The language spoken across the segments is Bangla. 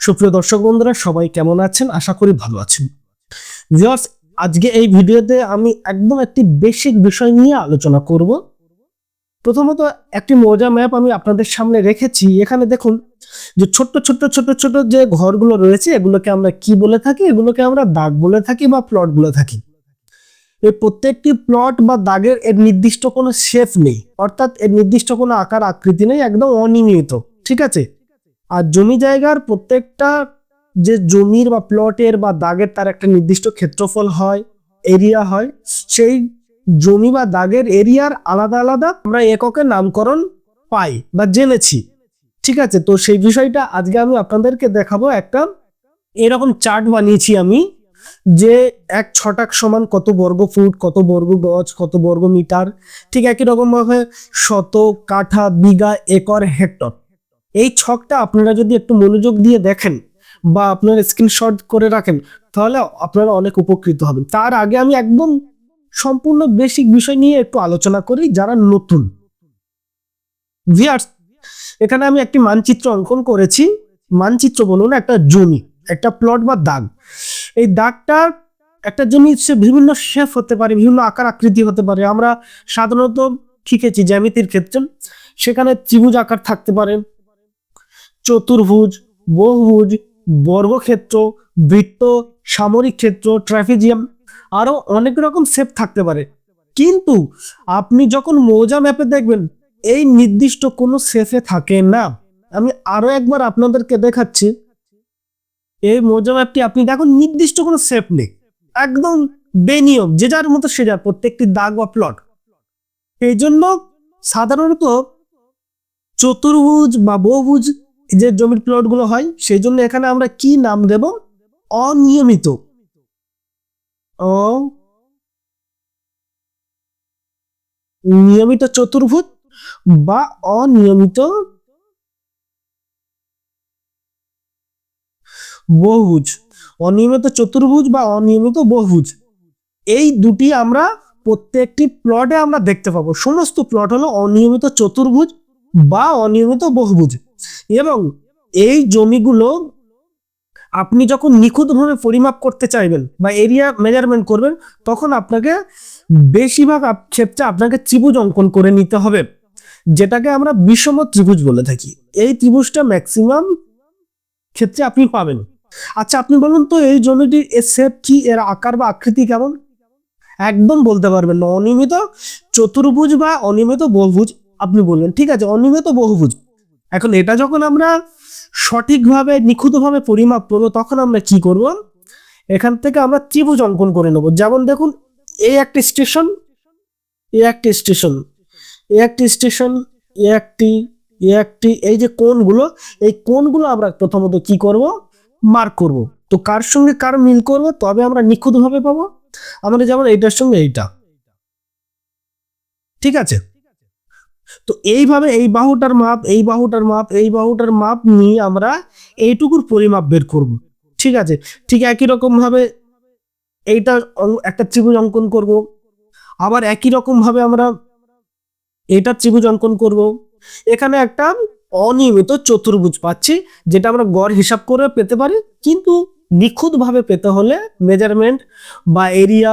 সুপ্রিয় দর্শক বন্ধুরা, সবাই কেমন আছেন? আশা করি ভালো আছেন। ভিউয়ার্স, আজকে এই ভিডিওতে আমি একদম একটি বেসিক বিষয় নিয়ে আলোচনা করব। প্রথমত একটি মজা ম্যাপ আমি আপনাদের সামনে রেখেছি। এখানে দেখুন যে ছোট্ট ছোট্ট ছোট ছোট যে ঘরগুলো রয়েছে, এগুলোকে আমরা কি বলে থাকি? এগুলোকে আমরা দাগ বলে থাকি বা প্লট বলে থাকি। এই প্রত্যেকটি প্লট বা দাগের এর নির্দিষ্ট কোনো শেপ নেই। অর্থাৎ এর নির্দিষ্ট কোনো আকার আকৃতি নেই, একদম অনিয়মিত। ঠিক আছে? আর জমি জায়গার প্রত্যেকটা যে জমির বা প্লটের বা দাগের তার একটা নির্দিষ্ট ক্ষেত্রফল হয় এরিয়া হয়, সেই জমি বা দাগের এরিয়ার আলাদা আলাদা আমরা এককের নামকরণ পাই বা জেনেছি। ঠিক আছে? তো সেই বিষয়টা আজকে আমি আপনাদেরকে দেখাবো একটা এরকম চার্ট বানিয়েছি আমি, যে এক ছটাক সমান কত বর্গ ফুট, কত বর্গ গজ, কত বর্গ মিটার, ঠিক একই রকম ভাবে শত কাঠা বিঘা একর হেক্টর। এই ছকটা আপনারা যদি একটু মনোযোগ দিয়ে দেখেন বা আপনার স্ক্রিনশট করে রাখেন, তাহলে আপনারা অনেক উপকৃত হবেন। তার আগে আমি একদম সম্পূর্ণ বেসিক বিষয় নিয়ে একটু আলোচনা করি, যারা নতুন। ভিয়ার্স এখানে আমি একটি মানচিত্র অঙ্কন করেছি। মানচিত্র বলুন একটা জমি, একটা প্লট বা দাগ। এই দাগটা একটা জমি সে বিভিন্ন শেপ হতে পারে, বিভিন্ন আকার আকৃতি হতে পারে। আমরা সাধারণত শিখেছি জ্যামিতির ক্ষেত্রে, সেখানে ত্রিভুজ আকার থাকতে পারে চতুর্ভুজ, বহুভুজ, বর্গক্ষেত্র, বৃত্ত, সামরিক ক্ষেত্র ট্রাফিজিয়াম আরও অনেক রকম শেপ থাকতে পারে। কিন্তু আপনি যখন মৌজা ম্যাপে দেখবেন, এই নির্দিষ্ট কোনো শেপে থাকে না। আমি আরও একবার আপনাদেরকে দেখাচ্ছি। এই মৌজা ম্যাপটি আপনি দেখুন, নির্দিষ্ট কোনো শেপ নেই। একদম বেনিয়ম, যে যার মতো সে যার, প্রত্যেকটি দাগ বা প্লট এই জন্য সাধারণত চতুর্ভুজ বা বহুভুজ যে জমির প্লটগুলো হয় সেই জন্য এখানে আমরা কি নাম দেব? অনিয়মিত। ও নিয়মিত চতুর্ভুজ বা অনিয়মিত বহুভুজ। অনিয়মিত চতুর্ভুজ বা অনিয়মিত বহুভুজ। এই দুটি আমরা প্রত্যেকটি প্লটে আমরা দেখতে পাবো। সমস্ত প্লট হলো অনিয়মিত চতুর্ভুজ বা অনিয়মিত বহুভুজ। এবং এই জমিগুলো আপনি যখন নিখুঁতভাবে পরিমাপ করতে চাইবেন বা এরিয়া মেজারমেন্ট করবেন, তখন আপনাকে বেশিরভাগ ক্ষেত্রে আপনাকে ত্রিভুজ অঙ্কন করে নিতে হবে। যেটাকে আমরা বিষম ত্রিভুজ বলে থাকি। এই ত্রিভুজটা ম্যাক্সিমাম ক্ষেত্রে আপনি পাবেন। আচ্ছা আপনি বলুন তো, এই জমিটির এর শেপ কি? এর আকার বা আকৃতি কেমন? একদম বলতে পারবেন না। অনিয়মিত চতুর্ভুজ বা অনিয়মিত বহুভুজ আপনি বলবেন। ঠিক আছে, অনিয়মিত বহুভুজ। এখন এটা যখন আমরা সঠিকভাবে, নিখুঁতভাবে পরিমাপ করব, তখন আমরা কি করব? এখান থেকে আমরা ত্রিভুজ অঙ্কন করে নেব। যেমন দেখুন, এই একটি স্টেশন এ একটি স্টেশন এ একটি স্টেশন এ একটি এ একটি, এই যে কোনগুলো এই কোণগুলো আমরা প্রথমত কি করব? মার্ক করব। তো কার সঙ্গে কার মিল করব? তবে আমরা নিখুঁতভাবে পাবো। আমরা যেমন এইটার সঙ্গে এইটা। ঠিক আছে? তো এইভাবে এই বাহুটার মাপ, এই বাহুটার মাপ, এই বাহুটার মাপ নিয়ে আমরা এইটুকুর পরিমাপ বের করব। ঠিক আছে? ঠিক একই রকম ভাবে এইটা একটা ত্রিভুজ অঙ্কন করব। আবার একই রকম ভাবে আমরা এটা ত্রিভুজ অঙ্কন করব। এখানে একটা অনিয়মিত চতুর্ভুজ পাচ্ছি, যেটা আমরা গড় হিসাব করে পেতে পারি, কিন্তু নিখুঁতভাবে পেতে হলে মেজারমেন্ট বা এরিয়া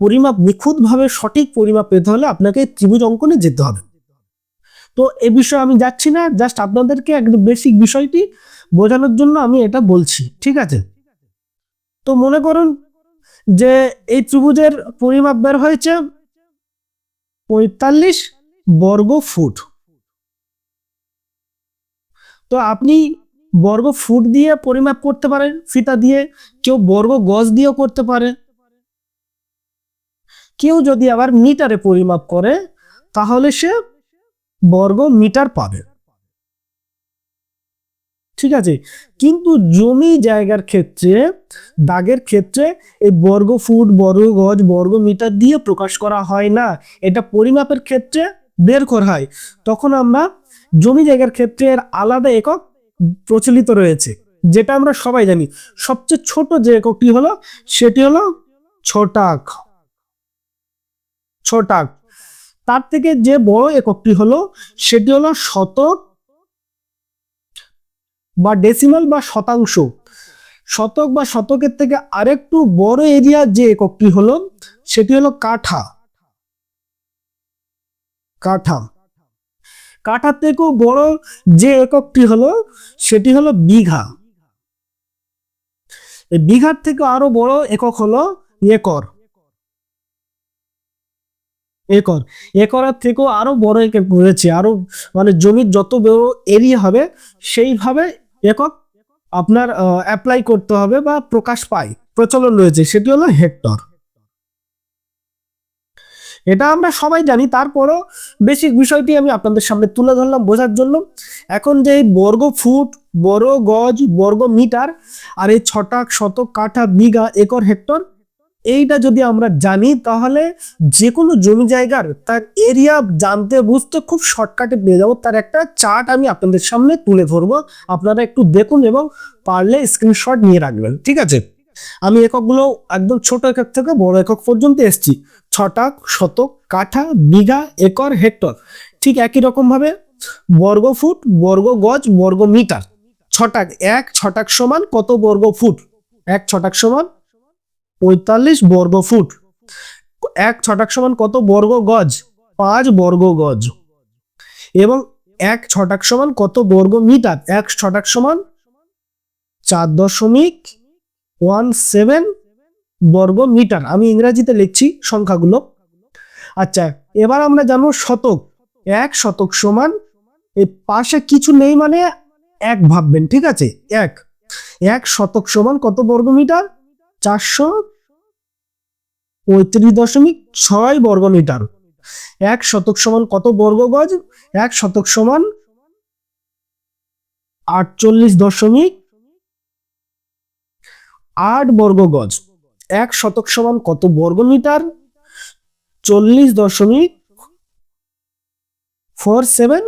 পরিমাপ নিখুঁতভাবে সঠিক পরিমাপ পেতে হলে আপনাকে ত্রিভুজ অঙ্কনে যেতে হবে। তো এ বিষয়ে আমি যাচ্ছি না জাস্ট আপনাদেরকে একদম বেসিক বিষয়টি বোঝানোর জন্য আমি এটা বলছি, ঠিক আছে? তো মনে করুন যে এই ত্রিভুজের পরিমাপ বের হয়েছে পঁয়তাল্লিশ বর্গ ফুট। তো আপনি বর্গ ফুট দিয়ে পরিমাপ করতে পারেন, ফিতা দিয়ে, কেউ বর্গ গজ দিয়েও করতে পারে। কেউ যদি আবার মিটারে পরিমাপ করে, তাহলে সে বর্গ মিটার পাবে। ঠিক আছে? কিন্তু জমি জায়গার ক্ষেত্রে, দাগের ক্ষেত্রে এই বর্গ ফুট, বর্গ গজ, বর্গ মিটার দিয়ে প্রকাশ করা হয় না। এটা পরিমাপের ক্ষেত্রে বের করা হয়। তখন আমরা জমি জায়গার ক্ষেত্রে এর আলাদা একক প্রচলিত রয়েছে, যেটা আমরা সবাই জানি। সবচেয়ে ছোট যে এককটি হলো, সেটি হলো ছটাক। ছটাক। তার থেকে যে বড় এককটি হলো, সেটি হলো শতক বা ডেসিমাল বা শতাংশ। শতক বা শতকের থেকে আরেকটু বড় এরিয়া যে এককটি হলো, সেটি হলো কাঠা। কাঠা। কাঠার থেকেও বড় যে এককটি হলো, সেটি হলো বিঘা। বিঘার থেকে আরও বড় একক হলো একর। একর। একরের থেকেও আরও বড় একক রয়েছে, আরও মানে জমির যত বড় এরিয়া হবে, সেইভাবে একক আপনার অ্যাপ্লাই করতে হবে বা প্রকাশ পায়, প্রচলন রয়েছে, সেটি হলো হেক্টর। এটা আমরা সবাই জানি, তারপরও বেসিক বিষয়টি আমি আপনাদের সামনে তুলে ধরলাম বোঝার জন্য। এখন যে বর্গ ফুট বড় গজ, বর্গ মিটার আর এই ছটাক শতক কাঠা বিঘা একর হেক্টর এইটা যদি আমরা জানি, তাহলে যে কোনো জমি জায়গার তার এরিয়া জানতে বুঝতে খুব শর্টকাটে পেয়ে যাব। তার একটা চার্ট আমি আপনাদের সামনে তুলে ধরবো। আপনারা একটু দেখুন এবং পারলে স্ক্রিনশট নিয়ে রাখবেন, ঠিক আছে? আমি এককগুলো একদম ছোট একক থেকে বড় একক পর্যন্ত এসছি। ছটাক শতক, কাঠা, বিঘা, একর, হেক্টর। ঠিক একই রকম ভাবে বর্গ ফুট, বর্গ গজ, বর্গ মিটার। ছটাক এক, ছটাক সমান কত বর্গ ফুট? এক, ছটাক সমান পঁয়তাল্লিশ বর্গ ফুট। এক ছটাক সমান কত বর্গ গজ? পাঁচ বর্গ গজ। এবং এক ছটাক সমান কত বর্গ মিটার? এক ছটাক সমান চার দশমিক ওয়ান সেভেন বর্গ মিটার। আমি ইংরেজিতে লিখছি সংখ্যাগুলো। আচ্ছা এবার আমরা জানব শতক। এক শতক সমান এই পাশে কিছু নেই মানে এক ভাববেন, ঠিক আছে? এক। এক শতক সমান কত বর্গ মিটার? চারশো পঁয়ত্রিশ দশমিক ছয় বর্গ মিটার এক শতক সমান কত বর্গ গজ? এক শতক সমান আটচল্লিশ দশমিক আট বর্গ গজ। এক শতক সমান কত বর্গ মিটার চল্লিশ দশমিক ফোর সেভেন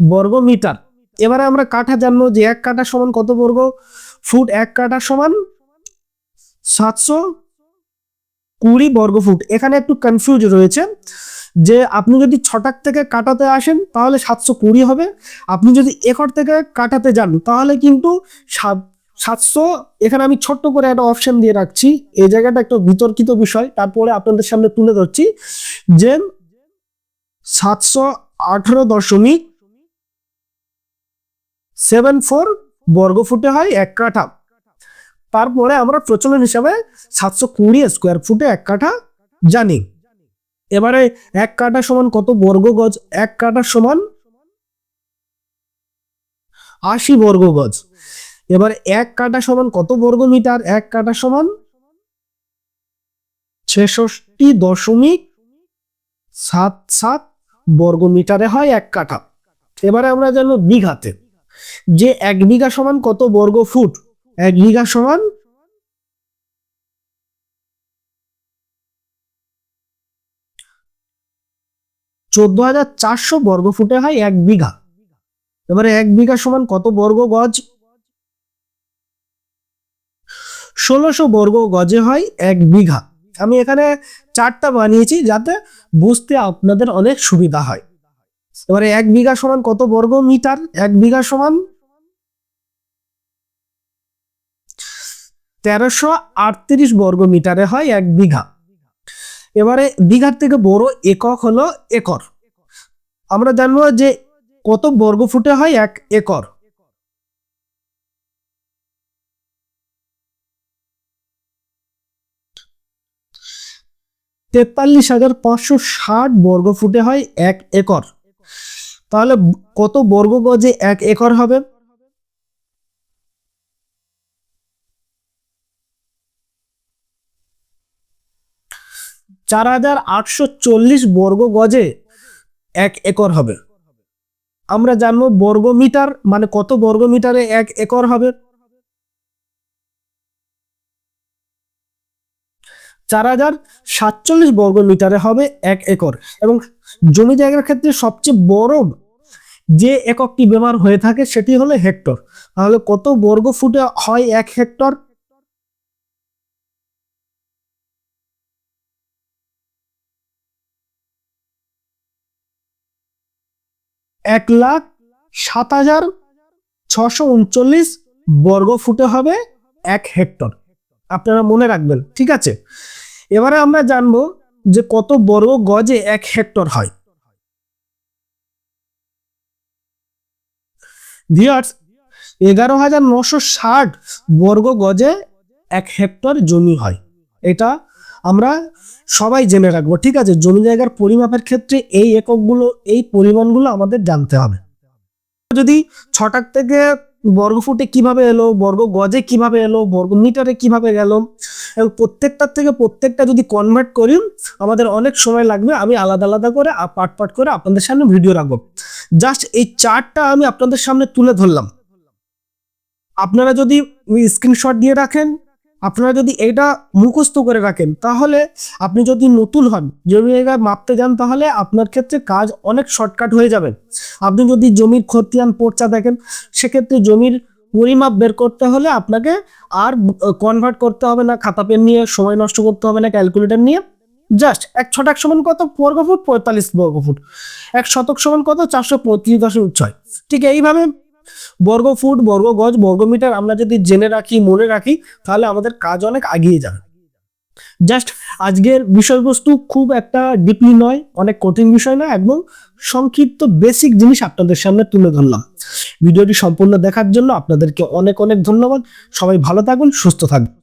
বর্গ মিটার এবারে আমরা কাঠা জানব যে এক কাঠা সমান কত বর্গ? ফুট এক কাঠা সমান সাতশো কুড়ি বর্গ ফুট। এখানে একটু কনফিউজ রয়েছে যে আপনি যদি ছটাক থেকে কাটাতে আসেন তাহলে সাতশো কুড়ি হবে। আপনি যদি একর থেকে কাটাতে যান তাহলে কিন্তু সাতশো, এখানে আমি ছোট্ট করে একটা অপশন দিয়ে রাখছি। এই জায়গাটা একটু বিতর্কিত বিষয়, তারপরে আপনাদের সামনে তুলে ধরছি যে সাতশো আঠারো দশমিক সেভেন ফোর বর্গ ফুটে হয় এক কাঠা। তারপরে আমরা প্রচলন হিসাবে সাতশো কুড়ি স্কোয়ার ফুটে এক কাঠা জানি। এবারে এক কাঠা সমান কত বর্গ গজ? এক কাঠা সমান আশি বর্গ গজ। এবার এক কাঠা সমান কত বর্গ মিটার? এক কাঠা সমান ছেষট্টি দশমিক সাত সাত বর্গ মিটারে হয় এক কাঠা। এবারে আমরা জানব বিঘাতে। যে এক বিঘা সমান কত বর্গ ফুট? এক বিঘা সমান? চোদ্দ হাজার চারশো বর্গ ফুটে হয় এক বিঘা। এবারে এক বিঘা সমান কত বর্গ গজ? ষোলোশো বর্গ গজে হয় এক বিঘা। আমি এখানে চারটা বানিয়েছি যাতে বুঝতে আপনাদের অনেক সুবিধা হয়। এবারে এক বিঘা সমান কত বর্গ মিটার? এক বিঘা সমান তেরোশো আটত্রিশ বর্গ মিটারে হয় এক বিঘা। এবারে বিঘার থেকে বড় একক হলো একর। আমরা জানব যে কত বর্গ ফুটে হয় এক একর। তেতাল্লিশ হাজার পাঁচশো ষাট বর্গ ফুটে হয় এক একর। তাহলে কত বর্গ গজে এক একর হবে? চার হাজার আটশো চল্লিশ বর্গ গজে এক একর হবে। আমরা জানব বর্গ মিটার মানে কত বর্গ মিটারে এক একর হবে। চার হাজার সাতচল্লিশ বর্গ মিটারে হবে এক একর এবং জমি জায়গার ক্ষেত্রে সবচেয়ে বড় যে এককটি ব্যবহার হয়ে থাকে সেটি হলো হেক্টর। তাহলে কত বর্গ ফুটে হয় এক হেক্টর? এক লাখ সাত হাজার ছশো উনচল্লিশ বর্গ ফুটে হবে এক হেক্টর। আপনারা মনে রাখবেন, ঠিক আছে? এবারে আমরা জানব যে কত বর্গ গজে এক হেক্টর হয়। ভিয়ার্স এগারো হাজার নশো ষাট বর্গ গজে এক হেক্টর জমি হয়। এটা আমরা সবাই জেনে রাখব, ঠিক আছে? জমি জায়গার পরিমাপের ক্ষেত্রে এই এককগুলো, এই পরিমাণগুলো আমাদের জানতে হবে। যদি ছটাক থেকে বর্গ ফুটে কীভাবে এলো, বর্গ গজে কীভাবে এলো, বর্গ মিটারে কীভাবে গেল, এবং প্রত্যেকটার থেকে প্রত্যেকটা যদি কনভার্ট করি, আমাদের অনেক সময় লাগবে, আমি আলাদা আলাদা করে পার্ট পার্ট করে আপনাদের সামনে ভিডিও রাখব। জাস্ট এই চার্টটা আমি আপনাদের সামনে তুলে ধরলাম। আপনারা যদি স্ক্রিনশট দিয়ে রাখেন আপনারা যদি এটা মুখস্থ করে রাখেন, তাহলে আপনি যদি নতুন হন জমি জায়গা মাপতে যান, তাহলে আপনার ক্ষেত্রে কাজ অনেক শর্টকাট হয়ে যাবে। আপনি যদি জমির খতিয়ান, পর্চা দেখেন, সেক্ষেত্রে জমির পরিমাপ বের করতে হলে আপনাকে আর কনভার্ট করতে হবে না, খাতা পেন নিয়ে সময় নষ্ট করতে হবে না ক্যালকুলেটর নিয়ে। জাস্ট এক ছটাক সমান কত? বর্গ ফুট পঁয়তাল্লিশ বর্গ ফুট এক শতক সমান কত? চারশো পঁয়ত্রিশ দশমিক ছয়। ঠিক এইভাবে বর্গ ফুট, বর্গ গজ, বর্গ মিটার আমরা যদি জেনে রাখি, মনে রাখি, তাহলে আমাদের কাজ অনেক এগিয়ে যাবে। জাস্ট আজকের বিষয়বস্তু খুব একটা ডিপলি নয়, অনেক কঠিন বিষয় না, একদম সংক্ষিপ্ত বেসিক জিনিস আপনাদের সামনে তুলে ধরলাম। ভিডিওটি সম্পূর্ণ দেখার জন্য আপনাদেরকে অনেক অনেক ধন্যবাদ। সবাই ভালো থাকুন, সুস্থ থাকুন।